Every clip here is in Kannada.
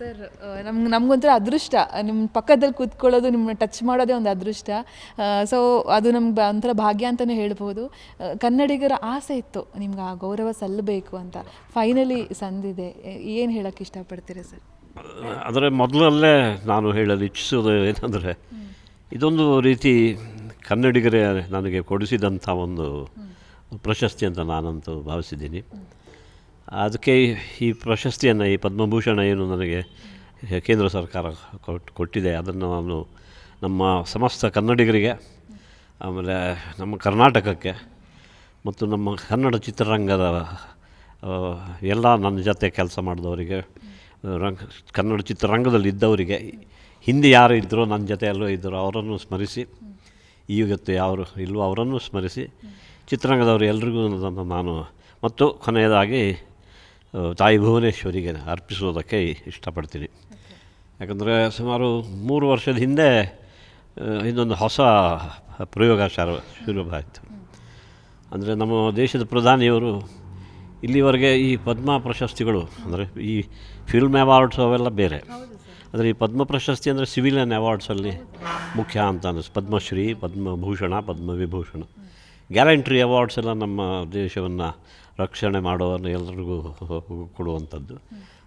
ಸರ್ ನಮ್ಗೆ ನಮಗೊಂಥರ ಅದೃಷ್ಟ. ನಿಮ್ಮ ಪಕ್ಕದಲ್ಲಿ ಕೂತ್ಕೊಳ್ಳೋದು ನಿಮ್ಮನ್ನ ಟಚ್ ಮಾಡೋದೇ ಒಂದು ಅದೃಷ್ಟ. ಸೊ ಅದು ನಮ್ಗೆ ಒಂಥರ ಭಾಗ್ಯ ಅಂತಲೇ ಹೇಳ್ಬೋದು. ಕನ್ನಡಿಗರ ಆಸೆ ಇತ್ತು ನಿಮ್ಗೆ ಆ ಗೌರವ ಸಲ್ಲಬೇಕು ಅಂತ. ಫೈನಲಿ ಸಂದಿದೆ. ಏನು ಹೇಳೋಕ್ಕೆ ಇಷ್ಟಪಡ್ತೀರಿ ಸರ್? ಆದರೆ ಮೊದಲಲ್ಲೇ ನಾನು ಹೇಳಲು ಇಚ್ಛಿಸೋದು ಏನಂದರೆ ಇದೊಂದು ರೀತಿ ಕನ್ನಡಿಗರೇ ನನಗೆ ಕೊಡಿಸಿದಂಥ ಒಂದು ಪ್ರಶಸ್ತಿ ಅಂತ ನಾನಂತೂ ಭಾವಿಸಿದ್ದೀನಿ. ಅದಕ್ಕೆ ಈ ಪ್ರಶಸ್ತಿಯನ್ನು, ಈ ಪದ್ಮಭೂಷಣ ಏನು ನನಗೆ ಕೇಂದ್ರ ಸರ್ಕಾರ ಕೊಟ್ಟು ಕೊಟ್ಟಿದೆ. ಅದನ್ನು ನಾನು ನಮ್ಮ ಸಮಸ್ತ ಕನ್ನಡಿಗರಿಗೆ, ಆಮೇಲೆ ನಮ್ಮ ಕರ್ನಾಟಕಕ್ಕೆ ಮತ್ತು ನಮ್ಮ ಕನ್ನಡ ಚಿತ್ರರಂಗದ ಎಲ್ಲ ನನ್ನ ಜೊತೆ ಕೆಲಸ ಮಾಡಿದವರಿಗೆ, ರಂಗ, ಕನ್ನಡ ಚಿತ್ರರಂಗದಲ್ಲಿ ಇದ್ದವರಿಗೆ, ಹಿಂದೆ ಯಾರು ಇದ್ದರೋ ನನ್ನ ಜೊತೆ ಎಲ್ಲೋ ಇದ್ದರೋ ಅವರನ್ನು ಸ್ಮರಿಸಿ ಈವತ್ತು ಯಾರು ಇಲ್ಲವೋ ಅವರನ್ನು ಸ್ಮರಿಸಿ, ಚಿತ್ರರಂಗದವರು ಎಲ್ರಿಗೂ ನಾನು ಮತ್ತು ಕೊನೆಯದಾಗಿ ತಾಯಿ ಭುವನೇಶ್ವರಿಗೆ ಅರ್ಪಿಸೋದಕ್ಕೆ ಇಷ್ಟಪಡ್ತೀನಿ. ಯಾಕಂದರೆ ಸುಮಾರು ಮೂರು ವರ್ಷದ ಹಿಂದೆ ಇನ್ನೊಂದು ಹೊಸ ಪ್ರಯೋಗಾಚಾರ ಶುರು ಶುರುವಾಯಿತು ಅಂದರೆ ನಮ್ಮ ದೇಶದ ಪ್ರಧಾನಿಯವರು ಇಲ್ಲಿವರೆಗೆ ಈ ಪದ್ಮ ಪ್ರಶಸ್ತಿಗಳು, ಅಂದರೆ ಈ ಫಿಲ್ಮ್ ಅವಾರ್ಡ್ಸ್ ಅವೆಲ್ಲ ಬೇರೆ. ಅಂದರೆ ಈ ಪದ್ಮ ಪ್ರಶಸ್ತಿ ಅಂದರೆ ಸಿವಿಲಿಯನ್ ಅವಾರ್ಡ್ಸಲ್ಲಿ ಮುಖ್ಯ ಅಂತ ಅನ್ನಿಸ್ ಪದ್ಮಶ್ರೀ, ಪದ್ಮಭೂಷಣ, ಪದ್ಮವಿಭೂಷಣ. ಗ್ಯಾರಂಟ್ರಿ ಅವಾರ್ಡ್ಸ್ ಎಲ್ಲ ನಮ್ಮ ದೇಶವನ್ನು ರಕ್ಷಣೆ ಮಾಡೋವನ್ನು ಎಲ್ಲರಿಗೂ ಕೊಡುವಂಥದ್ದು.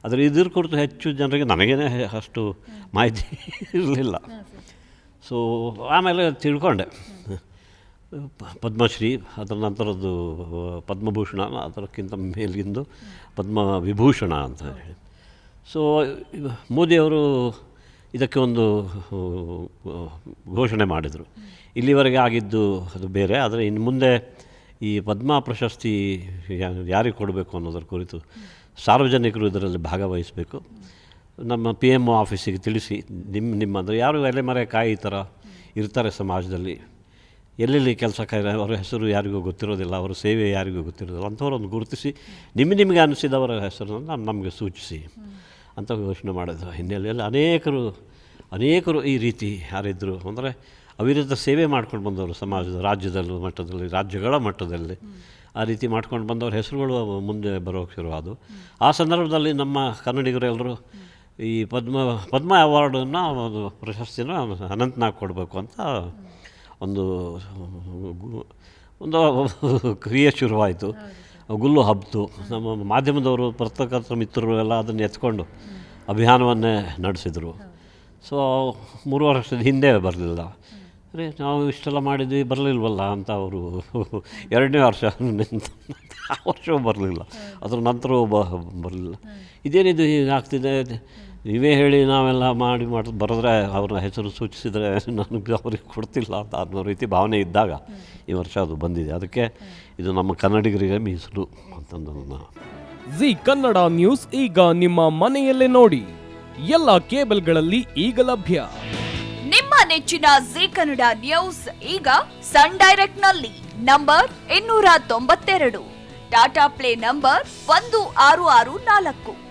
ಆದರೆ ಇದ್ರ ಕುರಿತು ಹೆಚ್ಚು ಜನರಿಗೆ ನನಗೇನೆ ಅಷ್ಟು ಮಾಹಿತಿ ಇರಲಿಲ್ಲ. ಸೊ ಆಮೇಲೆ ತಿಳ್ಕೊಂಡೆ. ಪದ್ಮಶ್ರೀ, ಅದರ ನಂತರದ್ದು ಪದ್ಮಭೂಷಣ, ಅದಕ್ಕಿಂತ ಮೇಲಿಂದು ಪದ್ಮ ವಿಭೂಷಣ ಅಂತ ಹೇಳಿ. ಸೊ ಮೋದಿಯವರು ಇದಕ್ಕೆ ಒಂದು ಘೋಷಣೆ ಮಾಡಿದರು. ಇಲ್ಲಿವರೆಗೆ ಆಗಿದ್ದು ಅದು ಬೇರೆ, ಆದರೆ ಇನ್ನು ಮುಂದೆ ಈ ಪದ್ಮ ಪ್ರಶಸ್ತಿ ಯಾರಿಗೆ ಕೊಡಬೇಕು ಅನ್ನೋದರ ಕುರಿತು ಸಾರ್ವಜನಿಕರು ಇದರಲ್ಲಿ ಭಾಗವಹಿಸಬೇಕು. ನಮ್ಮ ಪಿ ಎಂ ಒ ಆಫೀಸಿಗೆ ತಿಳಿಸಿ ನಿಮ್ಮ ನಿಮ್ಮ, ಅಂದರೆ ಯಾರು ಎಲೆ ಮರೆ ಕಾಯಿ ಈ ಥರ ಇರ್ತಾರೆ ಸಮಾಜದಲ್ಲಿ. ಎಲ್ಲೆಲ್ಲಿ ಕೆಲಸ ಕಾಯಿ ಅವರ ಹೆಸರು ಯಾರಿಗೂ ಗೊತ್ತಿರೋದಿಲ್ಲ, ಅವರ ಸೇವೆ ಯಾರಿಗೂ ಗೊತ್ತಿರೋದಿಲ್ಲ, ಅಂಥವ್ರನ್ನು ಗುರುತಿಸಿ ನಿಮ್ಮ ನಿಮಗೆ ಅನಿಸಿದವರ ಹೆಸರನ್ನು ನಮಗೆ ಸೂಚಿಸಿ. ಅಂತ ಯೋಚನೆ ಮಾಡಿದ್ರು. ಹಿನ್ನೆಲೆಯಲ್ಲಿ ಅನೇಕರು ಅನೇಕರು ಈ ರೀತಿ ಯಾರಿದ್ದರು ಅಂದರೆ ಅವಿರತ ಸೇವೆ ಮಾಡ್ಕೊಂಡು ಬಂದವರು ಸಮಾಜದ, ರಾಜ್ಯದಲ್ಲೂ ಮಟ್ಟದಲ್ಲಿ, ರಾಜ್ಯಗಳ ಮಟ್ಟದಲ್ಲಿ. ಆ ರೀತಿ ಮಾಡ್ಕೊಂಡು ಬಂದವ್ರ ಹೆಸರುಗಳು ಮುಂದೆ ಬರೋಕ್ಕೆ ಶುರುವಾದವು. ಆ ಸಂದರ್ಭದಲ್ಲಿ ನಮ್ಮ ಕನ್ನಡಿಗರೆಲ್ಲರೂ ಈ ಪದ್ಮ ಪದ್ಮ ಅವಾರ್ಡನ್ನು ಒಂದು ಪ್ರಶಸ್ತಿನ ಅನಂತನಾಗ್ ಕೊಡಬೇಕು ಅಂತ ಒಂದು ಒಂದು ಕ್ರಿಯೆ ಶುರುವಾಯಿತು. ಗುಲ್ಲು ಹಬ್ಬಿತು ನಮ್ಮ ಮಾಧ್ಯಮದವರು ಪತ್ರಕರ್ತರ ಮಿತ್ರರು ಎಲ್ಲ ಅದನ್ನು ಎತ್ಕೊಂಡು ಅಭಿಯಾನವನ್ನೇ ನಡೆಸಿದರು. ಸೊ ಮೂರು ವರ್ಷದ ಹಿಂದೆ ಬರಲಿಲ್ಲ. ಅರೆ, ನಾವು ಇಷ್ಟೆಲ್ಲ ಮಾಡಿದ್ವಿ, ಬರಲಿಲ್ವಲ್ಲ ಅಂತ ಅವರು ಎರಡನೇ ವರ್ಷ ಆ ವರ್ಷವೂ ಬರಲಿಲ್ಲ. ಅದರ ನಂತರವೂ ಬರಲಿಲ್ಲ. ಇದೇನಿದು ಹೀಗಾಗ್ತಿದೆ? ನೀವೇ ಹೇಳಿ ನಾವೆಲ್ಲ ಮಾಡಿ ಮಾಡಿ ಬರೆದ್ರೆ ಅವ್ರನ್ನ ಹೆಸರು ಸೂಚಿಸಿದರೆ ನನಗೆ ಅವ್ರಿಗೆ ಕೊಡ್ತಿಲ್ಲ ಅಂತ ಅನ್ನೋ ರೀತಿ ಭಾವನೆ ಇದ್ದಾಗ ಈ ವರ್ಷ ಅದು ಬಂದಿದೆ. ಅದಕ್ಕೆ ಇದು ನಮ್ಮ ಕನ್ನಡಿಗರಿಗೆ ಮೀಸಲು ಅಂತಂದು ನನ್ನ ಜಿ ಕನ್ನಡ ನ್ಯೂಸ್ ಈಗ ನಿಮ್ಮ ಮನೆಯಲ್ಲೇ ನೋಡಿ. ಎಲ್ಲ ಕೇಬಲ್ಗಳಲ್ಲಿ ಈಗ ಲಭ್ಯ. ನಿಮ್ಮ ನೆಚ್ಚಿನ ಜಿ ಕನ್ನಡ ನ್ಯೂಸ್ ಈಗ ಸನ್ ಡೈರೆಕ್ಟ್ನಲ್ಲಿ ನಂಬರ್ ಇನ್ನೂರ ತೊಂಬತ್ತೆರಡು. ಟಾಟಾ ಪ್ಲೇ ನಂಬರ್ ಒಂದು ಆರು ಆರು ನಾಲ್ಕು.